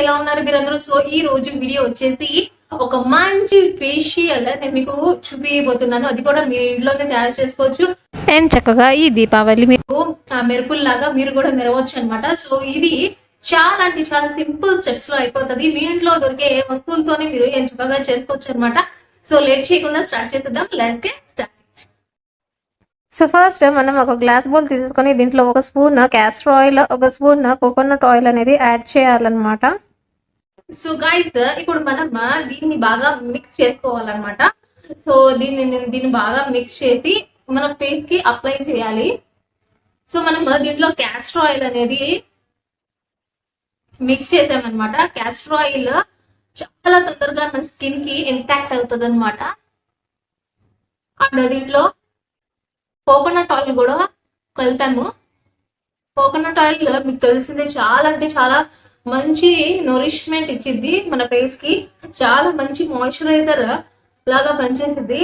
ఎలా ఉన్నారు మీరందరూ సో ఈ రోజు వీడియో వచ్చేసి ఒక మంచి ఫేషియల్ నేను మీకు చూపించబోతున్నాను అది కూడా మీ ఇంట్లోనే తయారు చేసుకోవచ్చు. అండ్ చక్కగా ఈ దీపావళి మీకు మెరుపుల్లాగా మీరు కూడా మెరవచ్చు అనమాట సో ఇది చాలా అంటే చాలా సింపుల్ స్టెప్స్లో అయిపోతుంది. మీ ఇంట్లో దొరికే వస్తువులతోనే మీరు ఏం చక్కగా చేసుకోవచ్చు అనమాట సో లేట్ చేయకుండా స్టార్ట్ చేసేద్దాం. లేకపోతే సో ఫస్ట్ మనం ఒక గ్లాస్ బౌల్ తీసుకొని దీంట్లో ఒక స్పూన్ క్యాస్టర్ ఆయిల్ ఒక స్పూన్ కోకోనట్ ఆయిల్ అనేది యాడ్ చేయాలన్నమాట. సో గైస్ ఇప్పుడు మనం దీన్ని బాగా మిక్స్ చేసుకోవాలన్నమాట. సో దీన్ని దీన్ని బాగా మిక్స్ చేసి మన ఫేస్కి అప్లై చేయాలి. సో మనం దీంట్లో క్యాస్టర్ ఆయిల్ అనేది మిక్స్ చేసామన్నమాట. క్యాస్టర్ ఆయిల్ చాలా తొందరగా మన స్కిన్కి ఇంటాక్ట్ అవుతుంది అనమాట అండ్ దీంట్లో కోకోనట్ ఆయిల్ కూడా కలిపాము. కోకోనట్ ఆయిల్ మీకు తెలిసింది చాలా అంటే చాలా మంచి నొరిష్మెంట్ ఇచ్చిద్ది మన ఫేస్కి. చాలా మంచి మాయిశ్చరైజర్ లాగా పనిచేస్తుంది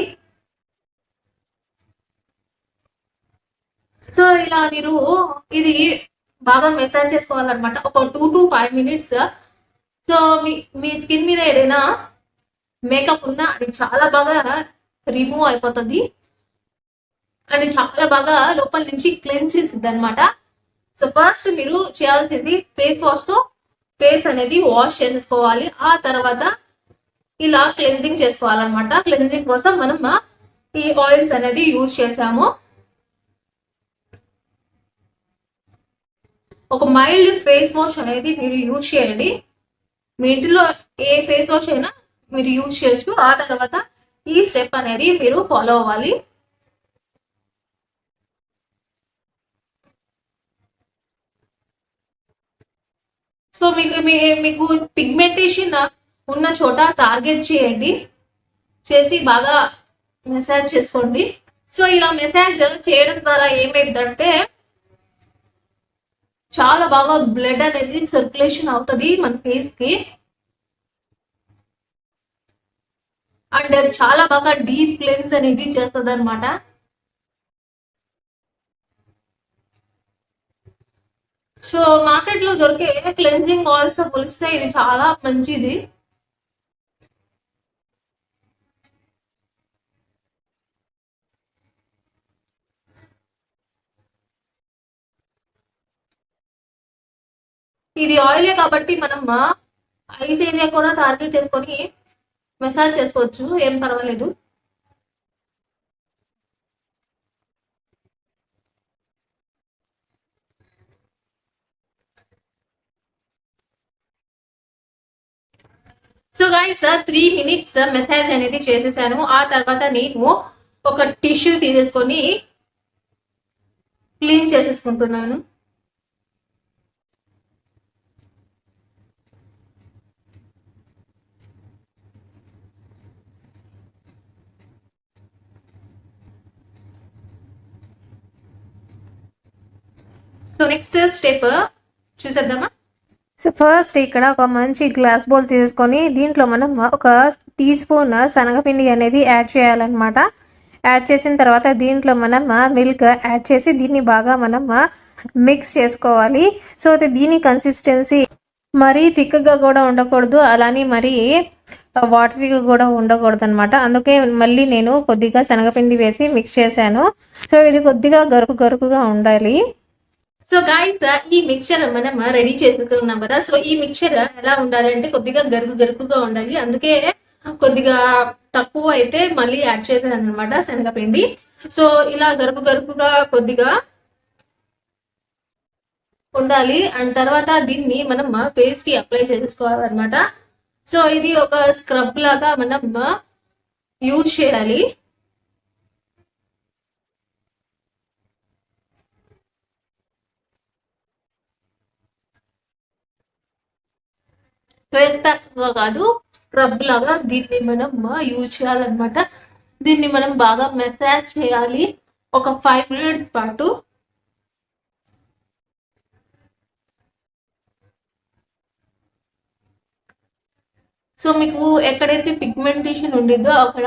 సో ఇలా మీరు ఇది బాగా మెసేజ్ చేసుకోవాలన్నమాట. ఒక two to five minutes so మీ మీ స్కిన్ మీద ఏదైనా మేకప్ ఉన్నా అది చాలా బాగా రిమూవ్ అయిపోతుంది. అండ్ చాలా బాగా లోపల నుంచి క్లెన్స్ చేసిద్ది అనమాట సో ఫస్ట్ మీరు చేయాల్సింది ఫేస్ వాష్తో ఫేస్ అనేది వాష్ చేసుకోవాలి. ఆ తర్వాత ఇలా క్లెన్జింగ్ చేసుకోవాలన్నమాట. క్లెన్జింగ్ కోసం మనం ఈ ఆయిల్స్ అనేది యూజ్ చేసాము ఒక మైల్డ్ ఫేస్ వాష్ అనేది మీరు యూజ్ చేయండి. మీ ఇంటిలో ఏ ఫేస్ వాష్ అయినా మీరు యూజ్ చేయొచ్చు. ఆ తర్వాత ఈ స్టెప్ అనేది మీరు ఫాలో అవ్వాలి. సో మీకు మీ- మీకు పిగ్మెంటేషన్ ఉన్న చోట టార్గెట్ చేయండి. చేసి బాగా మెసాజ్ చేసుకోండి. సో ఇలా మెసాజ్ చేయడం ద్వారా ఏమైందంటే చాలా బాగా బ్లడ్ అనేది సర్క్యులేషన్ అవుతుంది మన ఫేస్కి. అండ్ చాలా బాగా డీప్ క్లెన్స్ అనేది చేస్తుంది అనమాట సో మార్కెట్లో దొరికే క్లెన్జింగ్ ఆయిల్స్తో పోలిస్తే ఇది చాలా మంచిది. ఇది ఆయిలే కాబట్టి మనం uh, ఐస్ ఏరియా కూడా టార్గెట్ చేసుకొని మసాజ్ చేసుకోవచ్చు. ఏం పర్వాలేదు. So guys three minutes massage అనేది చేసేసాను. ఆ తర్వాత నేను ఒక టిష్యూ తీసేసుకొని క్లీన్ చేసేసుకుంటున్నాను. సో నెక్స్ట్ స్టెప్ చూసేద్దామా? సో ఫస్ట్ ఇక్కడ ఒక మంచి గ్లాస్ బౌల్ తీసుకొని దీంట్లో మనం ఒక టీ స్పూన్ శనగపిండి అనేది యాడ్ చేయాలన్నమాట. యాడ్ చేసిన తర్వాత దీంట్లో మనం మిల్క్ యాడ్ చేసి దీన్ని బాగా మనం మిక్స్ చేసుకోవాలి. సో దీని కన్సిస్టెన్సీ మరీ థిక్గా కూడా ఉండకూడదు. అలానే మరీ వాటరీగా కూడా ఉండకూడదు అనమాట అందుకే మళ్ళీ నేను కొద్దిగా శనగపిండి వేసి మిక్స్ చేశాను. సో ఇది కొద్దిగా గరుకు గరుకుగా ఉండాలి. సో గాయస్ uh, ఈ మిక్చర్ మనం uh, రెడీ చేసుకున్నాం కదా. సో ఈ మిక్చర్ ఎలా ఉండాలి అంటే కొద్దిగా గరుకు గరుకుగా ఉండాలి. అందుకే కొద్దిగా తక్కువ అయితే మళ్ళీ యాడ్ చేశాను అనమాట శనగపిండి. సో ఇలా గరుపు గరుపుగా కొద్దిగా ఉండాలి. అండ్ తర్వాత దీన్ని మనం uh, ఫేస్కి అప్లై చేసుకోవాలన్నమాట. సో ఇది ఒక స్క్రబ్ లాగా మనం యూజ్ చేయాలి. ఫేస్ ప్యాక్ కాదు స్క్రబ్ లాగా దీన్ని మనం యూజ్ చేయాలన్నమాట. దీన్ని మనం బాగా మెసాజ్ చేయాలి. ఒక ఫైవ్ మినిట్స్ పాటు. సో మీకు ఎక్కడైతే పిగ్మెంటేషన్ ఉండిందో అక్కడ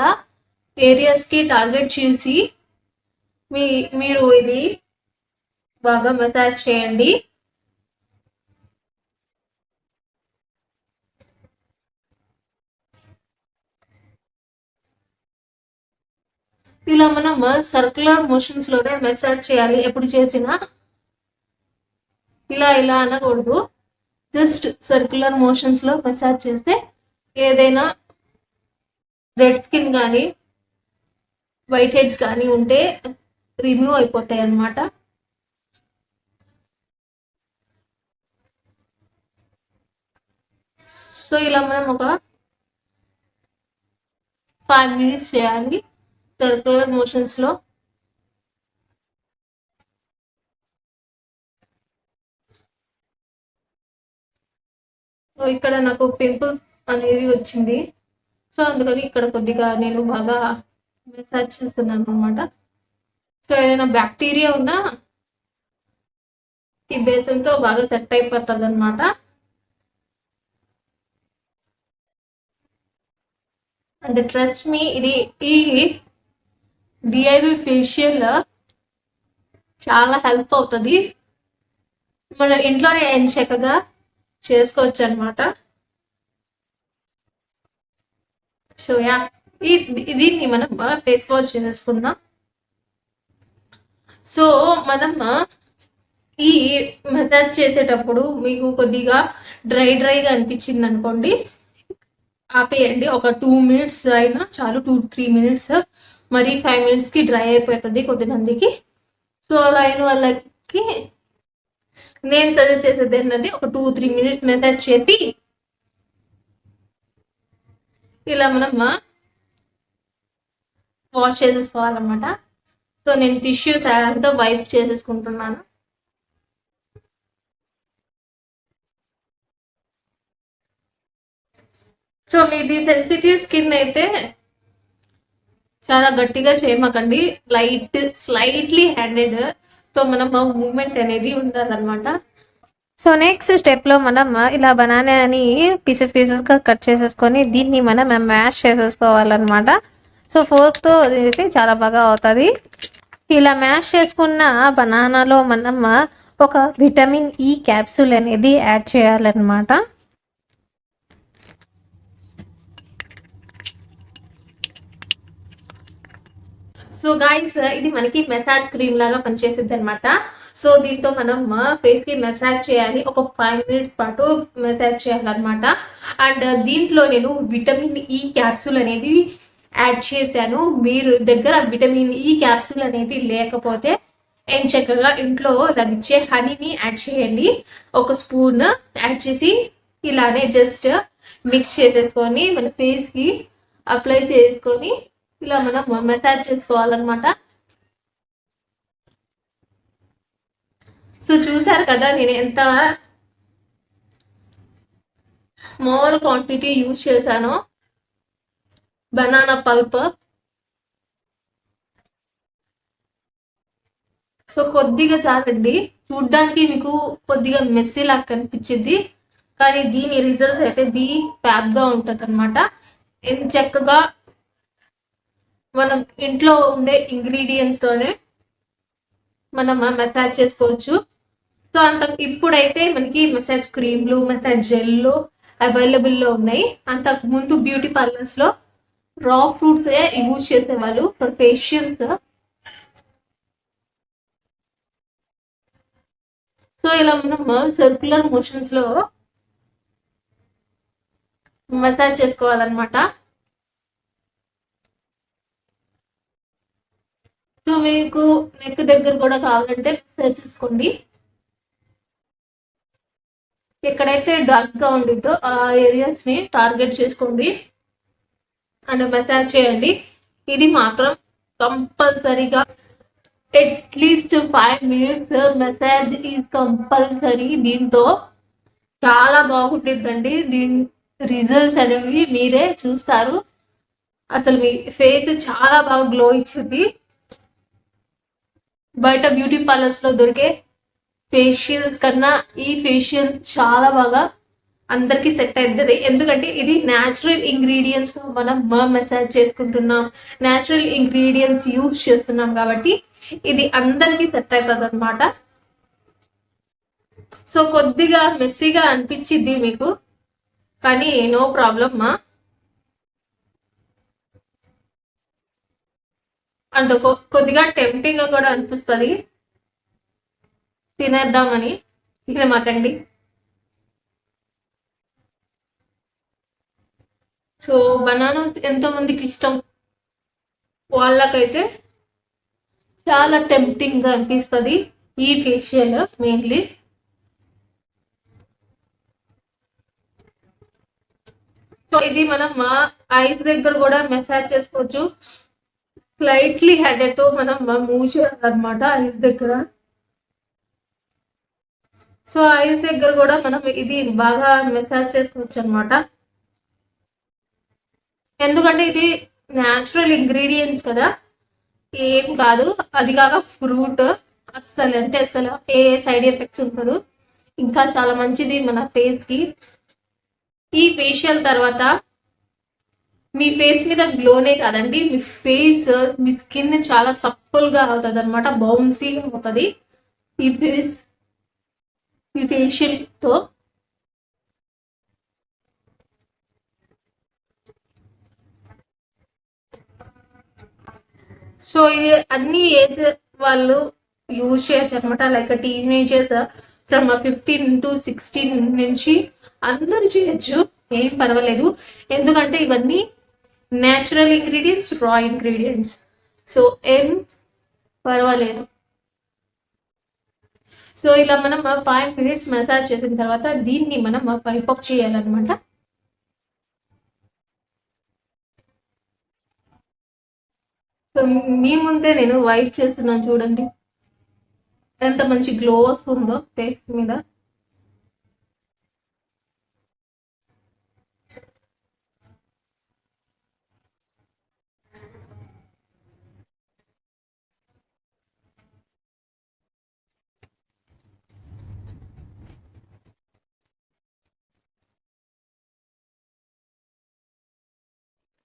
ఏరియాస్కి టార్గెట్ చేసి మీ మీరు ఇది బాగా మసాజ్ చేయండి. ఇలా మనం సర్క్యులర్ మోషన్స్లోనే మెసాజ్ చేయాలి. ఎప్పుడు చేసినా? ఇలా ఇలా అనకూడదు. జస్ట్ సర్క్యులర్ మోషన్స్లో మసాజ్ చేస్తే ఏదైనా రెడ్ స్కిన్ కానీ వైట్ హెడ్స్ కానీ ఉంటే రిమూవ్ అయిపోతాయి అన్నమాట. సో ఇలా మనం ఒక ఫైవ్ మినిట్స్ చేయాలి. సర్క్యులర్ మోషన్స్లో. సో ఇక్కడ నాకు పింపుల్స్ అనేది వచ్చింది. సో అందుకని ఇక్కడ కొద్దిగా నేను బాగా మెసాజ్ చేస్తున్నాను అనమాట సో ఏదైనా బ్యాక్టీరియా ఉన్నా ఈ బేసన్తో బాగా సెట్ అయిపోతుంది అనమాట అండ్ ట్రస్ట్ మీ ఇది ఈ డిఐవి ఫేషియల్ చాలా హెల్ప్ అవుతుంది. మనం ఇంట్లోనే చక్కగా చేసుకోవచ్చు అనమాట సో యా దీన్ని మనం ఫేస్ వాష్ చేసుకుందాం. సో మనం ఈ మసాజ్ చేసేటప్పుడు మీకు కొద్దిగా డ్రై డ్రైగా అనిపించింది అనుకోండి ఆపేయండి. ఒక టూ మినిట్స్ అయినా చాలు టూ త్రీ మినిట్స్ మరి ఫైవ్ మినిట్స్కి డ్రై అయిపోతుంది కొద్దిమందికి సో అలా అయిన వాళ్ళకి నేను సజెస్ట్ చేసేది ఏంటంటే ఒక టూ త్రీ మినిట్స్ మెసేజ్ చేసి ఇలా మనం వాష్ చేసేసుకోవాలన్నమాట సో నేను టిష్యూ అంతా వైప్ చేసేసుకుంటున్నాను. సో మీది సెన్సిటివ్ స్కిన్ అయితే చాలా గట్టిగా చేయమాకండి లైట్ స్లైట్లీ హ్యాండెడ్తో మనం మూమెంట్ అనేది ఉండాలన్నమాట. సో నెక్స్ట్ స్టెప్లో మనం ఇలా బనానాని పీసెస్ పీసెస్గా కట్ చేసేసుకొని దీన్ని మనం మ్యాష్ చేసేసుకోవాలన్నమాట. సో ఫోర్క్తో అయితే చాలా బాగా అవుతుంది. ఇలా మ్యాష్ చేసుకున్న బనానాలో మనం ఒక విటమిన్ ఈ క్యాప్సూల్ అనేది యాడ్ చేయాలన్నమాట. సో గాయస్ ఇది మనకి మెసాజ్ క్రీమ్ లాగా పనిచేస్తుంది అనమాట సో దీంతో మనం ఫేస్కి మెసాజ్ చేయాలి. ఒక ఫైవ్ మినిట్స్ పాటు మెసాజ్ చేయాలన్నమాట. అండ్ uh, దీంట్లో నేను విటమిన్ ఈ క్యాప్సూల్ అనేది యాడ్ చేశాను. మీరు దగ్గర విటమిన్ ఈ క్యాప్సూల్ అనేది లేకపోతే ఏం చక్కగా ఇంట్లో లభించే హనీని యాడ్ చేయండి. ఒక స్పూన్ యాడ్ చేసి ఇలానే జస్ట్ మిక్స్ చేసేసుకొని మన ఫేస్కి అప్లై చేసుకొని ఇలా మనం మసాజ్ చేసుకోవాలన్నమాట. సో చూసారు కదా నేను ఎంత స్మాల్ క్వాంటిటీ యూజ్ చేశాను. బనానా పల్ప్ సో కొద్దిగా చాలండి. చూడ్డానికి మీకు కొద్దిగా మెస్సీ లాగా కనిపించింది కానీ దీని రిజల్ట్స్ అయితే దీ ప్యాప్గా ఉంటుంది ఉంటది అనమాట చక్కగా మనం ఇంట్లో ఉండే ఇంగ్రీడియంట్స్తోనే మనం మసాజ్ చేసుకోవచ్చు. సో అంత ఇప్పుడైతే మనకి మసాజ్ క్రీమ్లు మసాజ్ జెల్లు అవైలబుల్లో ఉన్నాయి. అంతకు ముందు బ్యూటీ పార్లర్స్లో రా ఫ్రూట్స్ యూజ్ చేసేవాళ్ళు ఫర్ ఫేషియల్స్ సో ఇలా మనం సర్క్యులర్ మోషన్స్లో మసాజ్ చేసుకోవాలన్నమాట. మీకు నెక్ దగ్గర కూడా కావాలంటే మసాజ్ చేసుకోండి. ఎక్కడైతే డార్క్గా ఉండిద్దో ఆ ఏరియాస్ని టార్గెట్ చేసుకోండి. అండ్ మెసేజ్ చేయండి. ఇది మాత్రం కంపల్సరీగా at least five minutes massage is compulsory దీంతో చాలా బాగుంటుందండి. దీని రిజల్ట్స్ అనేవి మీరే చూస్తారు. అసలు మీ ఫేస్ చాలా బాగా గ్లో ఇచ్చింది. బయట బ్యూటీ పార్లర్స్లో దొరికే ఫేషియల్స్ కన్నా ఈ ఫేషియల్ చాలా బాగా అందరికి సెట్ అవుతుంది ఎందుకంటే ఇది న్యాచురల్ ఇంగ్రీడియంట్స్ మనం మసాజ్ చేసుకుంటున్నాం. న్యాచురల్ ఇంగ్రీడియంట్స్ యూజ్ చేస్తున్నాం కాబట్టి ఇది అందరికి సెట్ అవుతుంది అనమాట సో కొద్దిగా మెస్సీగా అనిపించింది మీకు. కానీ నో ప్రాబ్లమ్ మా. అంత కొ- కొద్దిగా టెంప్టింగ్ కూడా అనిపిస్తుంది. తినేద్దామని. తినమాకండి సో బనానా ఎంతో మందికి ఇష్టం. వాళ్ళకైతే చాలా టెంప్టింగ్గా అనిపిస్తుంది ఈ ఫేషియల్ మెయిన్లీ సో ఇది మనం మా ఐస్ దగ్గర కూడా మెసాజ్ చేసుకోవచ్చు. స్లైట్లీ హెడెడ్తో మనం మూవ్ చేయాలన్నమాట ఐస్ దగ్గర. సో ఐస్ దగ్గర కూడా మనం ఇది బాగా మెసాజ్ చేసుకోవచ్చు అనమాట ఎందుకంటే ఇది న్యాచురల్ ఇంగ్రీడియంట్స్ కదా. ఏం కాదు అది కాక ఫ్రూట్ అస్సలు అంటే అసలు ఏ సైడ్ ఎఫెక్ట్స్ ఉండదు. ఇంకా చాలా మంచిది మన ఫేస్కి. ఈ ఫేషియల్ తర్వాత మీ ఫేస్ మీద గ్లోనే కాదండి. మీ ఫేస్ మీ స్కిన్ చాలా సప్పుల్గా అవుతుంది అనమాట బౌన్సీగా అవుతుంది. ఈ ఫేస్ ఈ ఫేషియల్తో. సో ఇది అన్ని ఏజ్ వాళ్ళు యూజ్ చేయొచ్చు అనమాట like teenagers from fifteen to sixteen నుంచి అందరు చేయొచ్చు. ఏం పర్వాలేదు. ఎందుకంటే ఇవన్నీ natural ingredients raw ingredients. So ఏం పర్వాలేదు. సో ఇలా మనం ఫైవ్ మినిట్స్ మసాజ్ చేసిన తర్వాత దీన్ని మనం పైప్ చేయాలన్నమాట. సో మీ ముందే నేను వైప్ చేస్తున్నాను చూడండి. ఎంత మంచి గ్లో వస్తుందో టేస్ట్ మీద.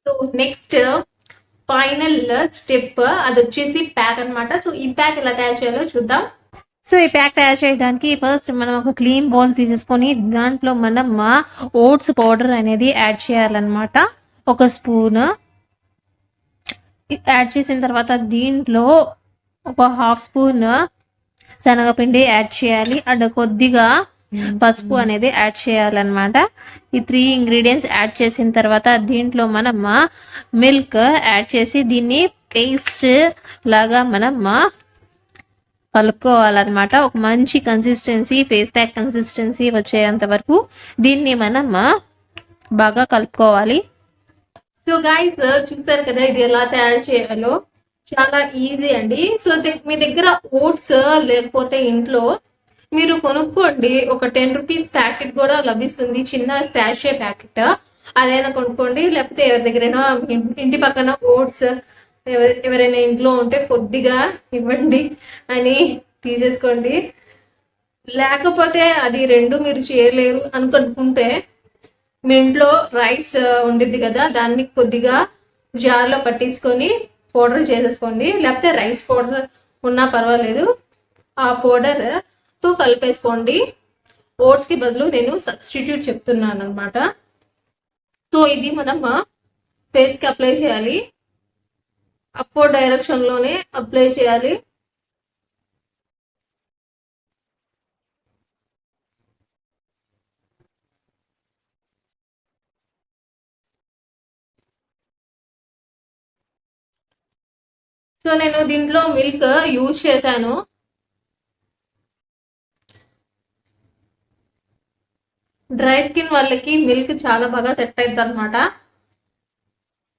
సో నెక్స్ట్ ఫైనల్ స్టెప్ అది వచ్చేసి ప్యాక్ అన్నమాట. సో ఈ ప్యాక్ ఎలా తయారు చేయాలో చూద్దాం. సో ఈ ప్యాక్ తయారు చేయడానికి ఫస్ట్ మనం ఒక క్లీన్ బౌల్ తీసేసుకొని దాంట్లో మనం ఓట్స్ పౌడర్ అనేది యాడ్ చేయాలన్నమాట. ఒక స్పూన్ యాడ్ చేసిన తర్వాత దీంట్లో ఒక హాఫ్ స్పూన్ శనగపిండి యాడ్ చేయాలి. అండ్ కొద్దిగా పసుపు అనేది యాడ్ చేయాలన్నమాట. ఈ త్రీ ఇంగ్రీడియంట్స్ యాడ్ చేసిన తర్వాత దీంట్లో మనం మిల్క్ యాడ్ చేసి దీన్ని పేస్ట్ లాగా మనం కలుపుకోవాలన్నమాట. ఒక మంచి కన్సిస్టెన్సీ ఫేస్ ప్యాక్ కన్సిస్టెన్సీ వచ్చేంత వరకు దీన్ని మనం బాగా కలుపుకోవాలి. సో గైస్ చూస్తారు కదా ఇది ఎలా తయారు చేయాలో? చాలా ఈజీ అండి. సో మీ దగ్గర ఓట్స్ లేకపోతే ఇంట్లో మీరు కొనుక్కోండి. ఒక టెన్ రూపీస్ ప్యాకెట్ కూడా లభిస్తుంది. చిన్న శాషే ప్యాకెట్. అదైనా కొనుక్కోండి. లేకపోతే ఎవరి దగ్గరైనా ఇంటి పక్కన ఓట్స్ ఎవరి ఎవరైనా ఇంట్లో ఉంటే కొద్దిగా ఇవ్వండి అని తీసేసుకోండి. లేకపోతే అది రెండు మీరు చేయలేరు అనుకుంటే మీ ఇంట్లో రైస్ ఉండిద్ది కదా దాన్ని కొద్దిగా జార్లో పట్టించుకొని పౌడర్ చేసేసుకోండి. లేకపోతే రైస్ పౌడర్ ఉన్నా పర్వాలేదు. ఆ పౌడర్ తో కలిపేసుకోండి. ఓట్స్కి బదులు నేను సబ్స్టిట్యూట్ చెప్తున్నాను అనమాట సో ఇది మనం ఫేస్కి అప్లై చేయాలి. అప్వర్డ్ డైరెక్షన్లోనే అప్లై చేయాలి. సో నేను దీంట్లో మిల్క్ యూజ్ చేశాను. డ్రై స్కిన్ వాళ్ళకి మిల్క్ చాలా బాగా సెట్ అవుతుంది అనమాట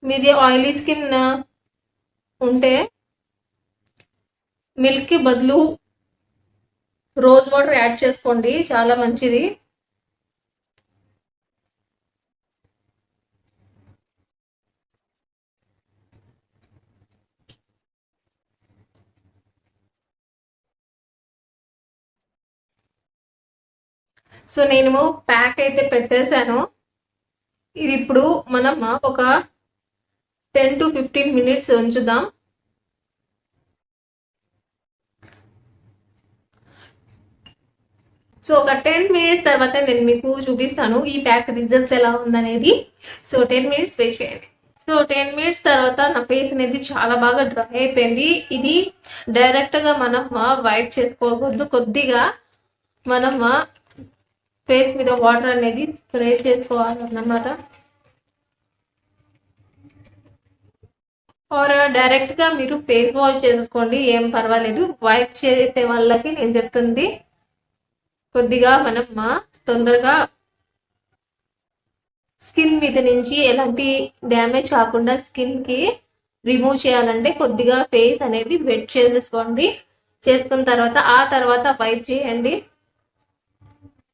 మీది ఆయిలీ స్కిన్ ఉంటే మిల్క్కి బదులు రోజ్ వాటర్ యాడ్ చేసుకోండి చాలా మంచిది. సో నేను ప్యాక్ అయితే పెట్టేశాను. ఇది ఇప్పుడు మనం ఒక టెన్ టు ఫిఫ్టీన్ మినిట్స్ ఉంచుదాం. సో ఒక టెన్ మినిట్స్ తర్వాత నేను మీకు చూపిస్తాను ఈ ప్యాక్ రిజల్ట్స్ ఎలా ఉందనేది. సో టెన్ మినిట్స్ వెయిట్ చేయండి. సో టెన్ మినిట్స్ తర్వాత నా ఫేస్ అనేది చాలా బాగా డ్రై అయిపోయింది. ఇది డైరెక్ట్గా మనం వైప్ చేసుకోకూడదు. కొద్దిగా మనం ఫేస్ మీద వాటర్ అనేది స్ప్రే చేసుకోవాలన్నమాట. ఆర్ డైరెక్ట్గా uh, మీరు ఫేస్ వాష్ చేసేసుకోండి ఏం పర్వాలేదు. వైప్ చేసే వాళ్ళకి నేను చెప్తుంది. కొద్దిగా మనం తొందరగా స్కిన్ మీద నుంచి ఎలాంటి డ్యామేజ్ కాకుండా స్కిన్కి రిమూవ్ చేయాలంటే కొద్దిగా ఫేస్ అనేది వెట్ చేసేసుకోండి. చేసుకున్న తర్వాత ఆ తర్వాత వైప్ చేయండి.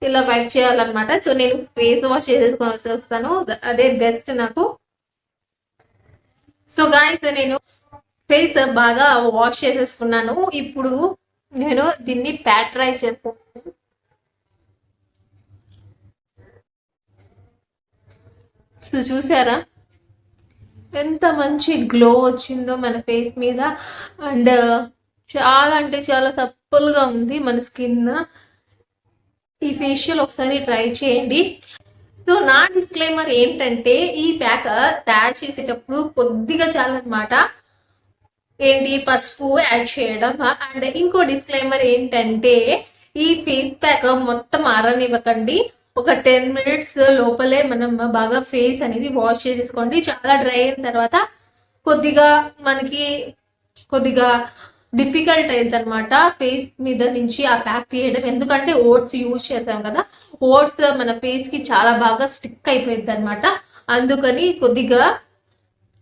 ఇలా వైప్ చేయాలన్నమాట. సో నేను ఫేస్ వాష్ చేసేసుకొని వస్తాను. అదే బెస్ట్ నాకు. సో గాయస్ నేను ఫేస్ బాగా వాష్ చేసేసుకున్నాను. ఇప్పుడు నేను దీన్ని ప్యాట్రై చేస్తాను. సో చూసారా? ఎంత మంచి గ్లో వచ్చిందో మన ఫేస్ మీద. అండ్ చాలా అంటే చాలా సప్పల్గా ఉంది మన స్కిన్. ఈ ఫేషియల్ ఒకసారి ట్రై చేయండి. సో నా డిస్క్లైమర్ ఏంటంటే ఈ ప్యాక్ తయారు చేసేటప్పుడు కొద్దిగా చాలన్నమాట. ఏంటి? పసుపు యాడ్ చేయడం. అండ్ ఇంకో డిస్క్లైమర్ ఏంటంటే ఈ ఫేస్ ప్యాక్ మొత్తం ఆరనివ్వకండి. ఒక టెన్ మినిట్స్ లోపలే మనం బాగా ఫేస్ అనేది వాష్ చేసేసుకోండి. చాలా డ్రై అయిన తర్వాత కొద్దిగా మనకి కొద్దిగా డిఫికల్ట్ అయింది అనమాట ఫేస్ మీద నుంచి ఆ ప్యాక్ తీయడం. ఎందుకంటే ఓట్స్ యూజ్ చేసాం కదా. ఓట్స్ మన ఫేస్కి చాలా బాగా స్టిక్ అయిపోయింది అనమాట అందుకని కొద్దిగా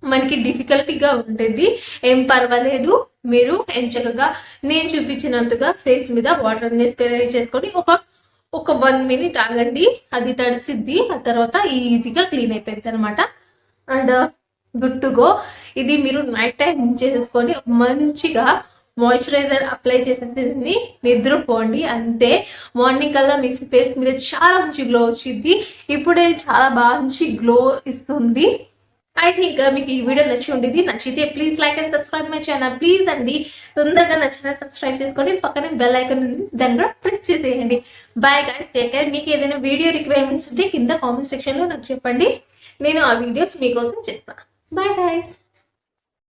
మనకి డిఫికల్టీగా ఉంటుంది ఏం పర్వాలేదు. మీరు ఎంచకగా నేను చూపించినంతగా ఫేస్ మీద వాటర్ని స్ప్రే చేసుకొని ఒక ఒక వన్ మినిట్ ఆగండి. అది తడిసిద్ది. ఆ తర్వాత ఈజీగా క్లీన్ అయిపోయింది అనమాట అండ్ గుడ్ టు గో. ఇది మీరు నైట్ టైం చేసేసుకొని మంచిగా మాయిశ్చరైజర్ అప్లై చేసేసి నిద్రపోండి అంతే. మార్నింగ్ కల్లా మీ ఫేస్ మీద చాలా మంచి గ్లో వచ్చింది. ఇప్పుడే చాలా మంచి గ్లో ఇస్తుంది. ఐ థింక్ uh, మీకు ఈ వీడియో నచ్చి ఉండేది నచ్చితే please like and subscribe my channel please అండి తొందరగా నచ్చిన సబ్స్క్రైబ్ చేసుకోండి. పక్కనే బెల్ ఐకన్ ఉంది. దాన్ని కూడా ప్రెస్ చేసేయండి. బాయ్ గైస్ టేక్ కేర్ మీకు ఏదైనా వీడియో రిక్వైర్మెంట్స్ ఉంటే కింద కామెంట్ సెక్షన్లో నాకు చెప్పండి. నేను ఆ వీడియోస్ మీకోసం చేస్తాను బాయ్ గైస్